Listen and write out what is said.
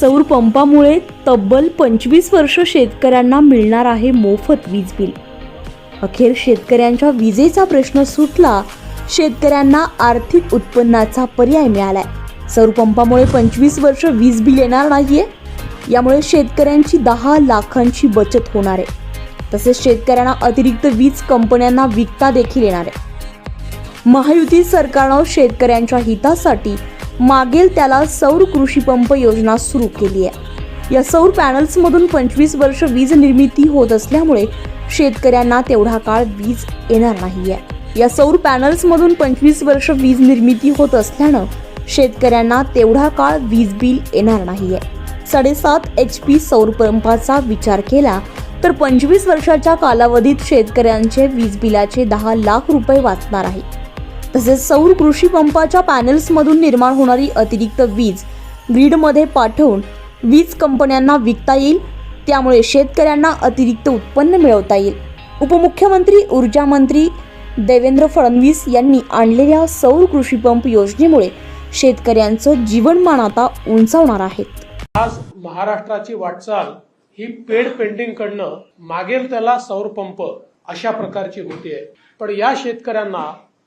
सौर पंपामुळे तब्बल पंचवीस वर्ष शेतकऱ्यांना मिळणार आहे मोफत वीज बिल. अखेर शेतकऱ्यांच्या विजेचा प्रश्न सुटला शेतकऱ्यांना आर्थिक उत्पन्नाचा पर्याय मिळालाय. सौर पंपामुळे पंचवीस वर्ष वीज बिल येणार नाहीये यामुळे शेतकऱ्यांची दहा लाखांची बचत होणार आहे. तसेच शेतकऱ्यांना अतिरिक्त वीज कंपन्यांना विकता देखील येणार आहे. महायुती सरकारनं शेतकऱ्यांच्या हितासाठी मागेल त्याला सौर कृषी पंप योजना सुरू केली आहे. या सौर पॅनल्समधून पंचवीस वर्ष वीज निर्मिती होत असल्यामुळे शेतकऱ्यांना तेवढा काळ वीज येणार नाही आहे या सौर पॅनल्समधून पंचवीस वर्ष वीज निर्मिती होत असल्यानं शेतकऱ्यांना तेवढा काळ वीज बिल येणार नाही आहे साडेसात एच पी सौर पंपाचा विचार केला तर पंचवीस वर्षाच्या कालावधीत शेतकऱ्यांचे वीज बिलाचे दहा लाख रुपये वाचणार आहे. तसेच सौर कृषी पंपाच्या पॅनल्समधून निर्माण होणारी अतिरिक्त वीज ग्रीडमध्ये पाठवून वीज कंपन्यांना विकता येईल. त्यामुळे शेतकऱ्यांना अतिरिक्त उत्पन्न मिळवता येईल. उपमुख्यमंत्री ऊर्जा मंत्री देवेंद्र फडणवीस यांनी आणलेल्या सौर कृषी पंप योजनेमुळे शेतकऱ्यांचं जीवनमान आता उंचावणार आहेत आज महाराष्ट्राची वाटचाल ही पेड पेंटिंग कडनं मागेल त्याला सौर पंप अशा प्रकारची होतीये. पण या शेतकऱ्यांना